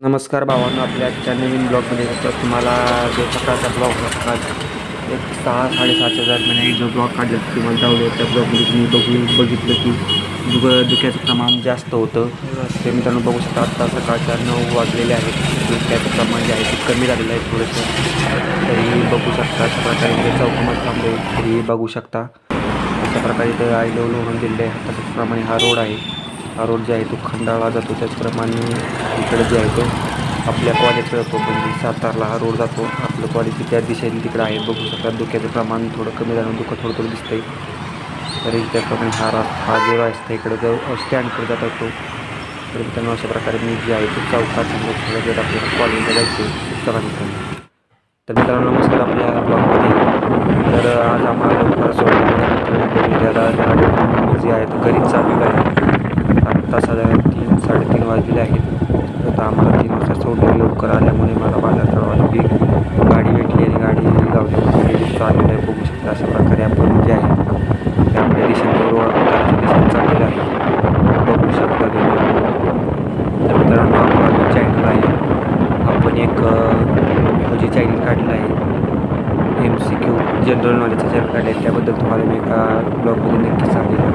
नमस्कार भावांनो आपल्या आजच्या नवीन ब्लॉगमध्ये तर तुम्हाला जो सकाळचा ब्लॉग होता एक सहा साडेसहाच्या दरम्यान महिने जो ब्लॉग काढला किंवा तुम्हाला त्या ब्लॉगमध्ये तुम्ही बघून बघितलं की दुख दुख्याचं प्रमाण जास्त होतं. ते मित्रांनो बघू शकता आत्ता सकाळच्या नऊ वाजलेले आहेत. दुख्याचं प्रमाण जे आहे ते कमी झालेलं आहे थोडंसं. तरी बघू शकता अशा प्रकारे चौकामध्ये थांबले तरी बघू शकता. अशा प्रकारे इथं आय लेवल होऊन दिलेलं आहे. तशाच प्रमाणे हा रोड आहे. हा रोड जे आहे तो खंडाळा जातो. त्याचप्रमाणे इकडे जे आहे तो आपल्या कॉलेजकडे जातो म्हणजे सातारला हा रोड जातो. आपलं कॉलेज त्या दिशेने तिकडं आहे. बघू शकता धुक्याचं प्रमाण थोडं कमी झालं. दुःख थोडं थोडं दिसतंय. तरी त्याप्रमाणे हा रस्ता हा जो रस्ता इकडं जाऊ स्टँडकडे जात असतो. तर मित्रांनो अशा प्रकारे मी जे आहे तो चौकात थोडं जर आपल्याला कॉलेजला जायचं चला मित्रांनो तर मित्रांनो नमस्कार आपल्या ब्लॉगमध्ये तर आज आम्हाला लवकर जे आहे तो घरीच चालू आहे आत्ता साधारण तीन साडेतीन वाजलेले होता आम्हाला तीन वाजता सोडलं. लवकर आल्यामुळे मला बाजार चढवायला की गाडी भेटली आणि गाडी लावली चाललेलं आहे. बघू शकता अशा प्रकारे आपण जे आहे त्यामुळे डिसेंबर दिशेने रोड आहे. बघू शकता तर मित्रांनो आपला जो चॅनल आहे आपण एक म्हणजे चॅनल काढलं आहे एम सी क्यू जनरल नॉलेजचा चॅनल काढला आहे त्याबद्दल तुम्हाला मी एका ब्लॉगमध्ये नक्की सांगेल